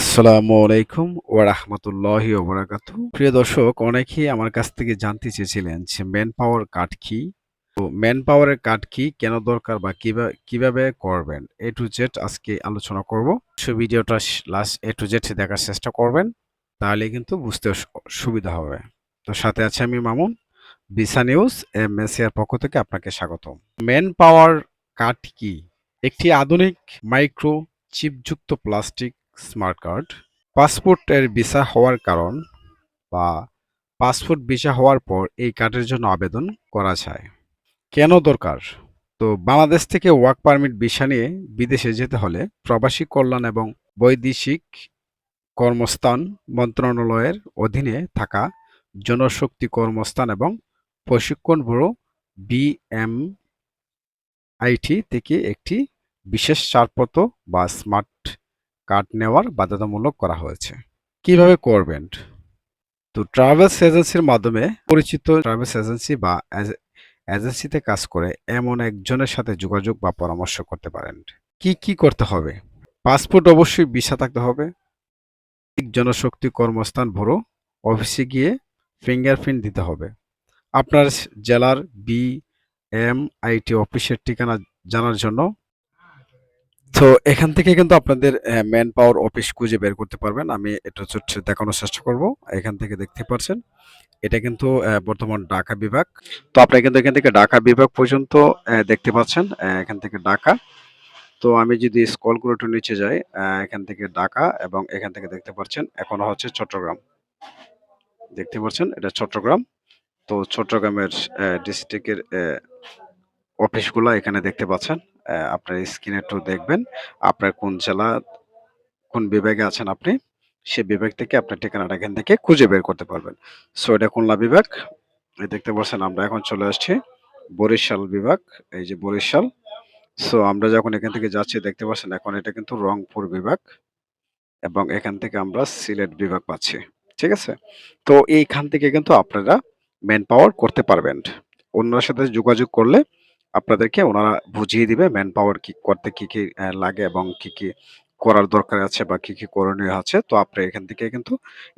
আসসালামু আলাইকুম ওয়া রাহমাতুল্লাহি ওয়া প্রিয় দর্শক, অনেকেই আমার কাছ থেকে জানতে চেয়েছিলেন যে ম্যান পাওয়ার কার্ড কি? তো ম্যান পাওয়ারের কার্ড কি, কেন দরকার বা কীভাবে করবেন? এ টু জেড আজকে আলোচনা করব। সো ভিডিওটা লাস্ট এ টু জেড দেখার চেষ্টা করবেন, তাহলে কিন্তু বুঝতে সুবিধা হবে। তো সাথে আছে আমি মামুন, বিসা নিউজ এম এর পক্ষ থেকে আপনাকে স্বাগত ম্যান পাওয়ার কার্ড কি? একটি আধুনিক মাইক্রো চিপযুক্ত প্লাস্টিক স্মার্ট কার্ড পাসপোর্টের ভিসা হওয়ার কারণ বা পাসপোর্ট ভিসা হওয়ার পর এই কার্ডের জন্য আবেদন করা যায়। কেন দরকার? তো বাংলাদেশ থেকে ওয়ার্ক পারমিট ভিসা নিয়ে বিদেশে যেতে হলে প্রবাসী কল্যাণ এবং বৈদেশিক কর্মস্থান মন্ত্রণালয়ের অধীনে থাকা জনশক্তি কর্মস্থান এবং প্রশিক্ষণ ব্যুরো বিএম আইটি থেকে একটি বিশেষ ছাড়পত্র বা স্মার্ট কার্ড নেওয়ার বাধ্যতামূলক করা হয়েছে। কীভাবে করবেন? তো ট্রাভেলস এজেন্সির মাধ্যমে পরিচিত ট্রাভেলস এজেন্সি বা এজ- এজেন্সিতে কাজ করে এমন একজনের সাথে যোগাযোগ বা পরামর্শ করতে পারেন। কি কি করতে হবে? পাসপোর্ট অবশ্যই ভিসা থাকতে হবে। জনশক্তি কর্মস্থান ভরো। অফিসে গিয়ে ফিঙ্গারপ্রিন্ট দিতে হবে। আপনার জেলার বি, এম আইটি অফিসের ঠিকানা জানার জন্য তো এখান থেকে কিন্তু আপনাদের ম্যান পাওয়ার অফিস খুঁজে বের করতে পারবেন। আমি এটা হচ্ছে দেখানোর চেষ্টা করব। এখান থেকে দেখতে পাচ্ছেন এটা কিন্তু বর্তমান ঢাকা বিভাগ। তো আপনি কিন্তু এখান থেকে ঢাকা বিভাগ পর্যন্ত দেখতে পাচ্ছেন এখান থেকে ঢাকা। তো আমি যদি স্কল করে একটু নিচে যাই এখান থেকে ঢাকা এবং এখান থেকে দেখতে পাচ্ছেন, এখনও হচ্ছে চট্টগ্রাম। দেখতে পাচ্ছেন, এটা চট্টগ্রাম। তো চট্টগ্রামের ডিস্ট্রিক্টের অফিসগুলো এখানে দেখতে পাচ্ছেন। আপনার স্ক্রিনে একটু দেখবেন। আপনার কোন জেলা, কোন বিভাগে আছেন আপনি, সে বিভাগ থেকে আপনার ঠিকানাটা এখান থেকে খুঁজে বের করতে পারবেন। সো এটা খুলনা বিভাগ। এই দেখতে পাচ্ছেন, আমরা এখন চলে আসছি বরিশাল বিভাগ। এই যে বরিশাল। সো আমরা যখন এখান থেকে যাচ্ছি, দেখতে পাচ্ছেন, এখন এটা কিন্তু রংপুর বিভাগ এবং এখান থেকে আমরা সিলেট বিভাগ পাচ্ছি। ঠিক আছে? তো, এইখান থেকে কিন্তু আপনারা ম্যান পাওয়ার করতে পারবেন। অন্যের সাথে যোগাযোগ করলে আপনাদেরকে ওনারা বুঝিয়ে দিবে ম্যান পাওয়ার কি করতে কি কি লাগে এবং কি কি করার দরকার আছে বা কি কি করণীয় আছে। তো আপনি এখান থেকে কিন্তু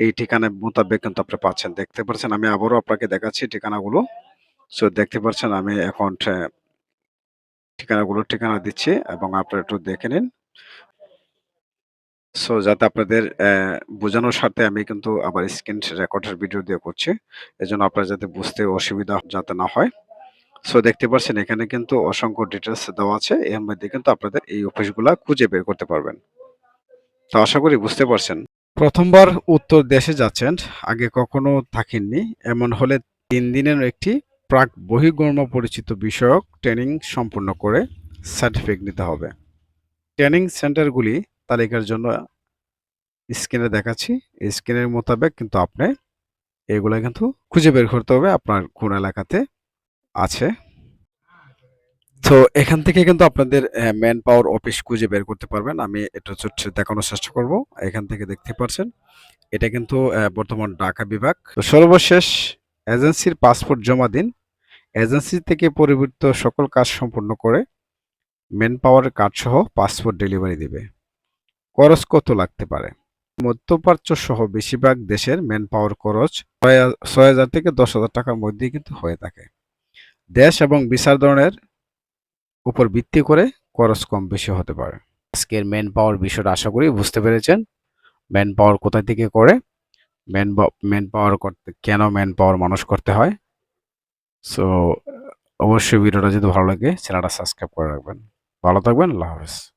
এই ঠিকানা মোতাবেক কিন্তু আপনি পাচ্ছেন। দেখতে পাচ্ছেন আমি আবারও আপনাকে দেখাচ্ছি ঠিকানাগুলো। সো দেখতে পাচ্ছেন আমি এখন ঠিকানাগুলো ঠিকানা দিচ্ছি এবং আপনারা একটু দেখে নিন। সো যাতে আপনাদের বোঝানোর স্বার্থে আমি কিন্তু আবার স্ক্রিন রেকর্ডের ভিডিও দিয়ে করছি। এজন্য আপনারা যাতে বুঝতে অসুবিধা যাতে না হয়। সো দেখতে পাচ্ছেন এখানে কিন্তু অসংখ্য ডিটেলস দেওয়া আছে। এর মধ্যে কিন্তু আপনাদের এই অফিসগুলা খুঁজে বের করতে পারবেন। তো আশা করি বুঝতে পারছেন। প্রথমবার উত্তর দেশে যাচ্ছেন, আগে কখনো থাকেননি। এমন হলে তিন দিনের একটি প্রাক বহির্গম্য পরিচিত বিষয়ক ট্রেনিং সম্পূর্ণ করে সার্টিফিকেট নিতে হবে। ট্রেনিং সেন্টারগুলি তালিকার জন্য স্ক্রিনে দেখাচ্ছি। স্ক্রিনের মোতাবেক কিন্তু আপনি এগুলো কিন্তু খুঁজে বের করতে হবে আপনার কোন এলাকাতে। আছে। তো এখান থেকে কিন্তু আপনাদের ম্যান পাওয়ার অফিস খুঁজে বের করতে পারবেন। আমি এটা হচ্ছে দেখানোর চেষ্টা করব। এখান থেকে দেখতে পাচ্ছেন এটা কিন্তু বর্তমান ঢাকা বিভাগ। তো সর্বশেষ, এজেন্সির পাসপোর্ট জমা দিন। এজেন্সি থেকে পরিবর্তিত সকল কাজ সম্পূর্ণ করে ম্যান পাওয়ার কার্ড সহ পাসপোর্ট ডেলিভারি দেবে। খরচ কত লাগতে পারে? মধ্যপ্রাচ্য সহ বেশিরভাগ দেশের ম্যান পাওয়ার খরচ ছয় হাজার থেকে দশ হাজার টাকার মধ্যেই কিন্তু হয়ে থাকে। দেশ এবং বিচার ধরনের উপর ভিত্তি করে খরচ কম বেশি হতে পারে। আজকের ম্যান পাওয়ার বিষয়টা আশা করি বুঝতে পেরেছেন। ম্যান পাওয়ার কোথা থেকে করে? ম্যান ম্যান পাওয়ার করতে কেন ম্যান পাওয়ার মানুষ করতে হয়? সো অবশ্যই ভিডিওটা যদি ভালো লাগে চ্যানেলটা সাবস্ক্রাইব করে রাখবেন। ভালো থাকবেন, আল্লাহ হাফেজ।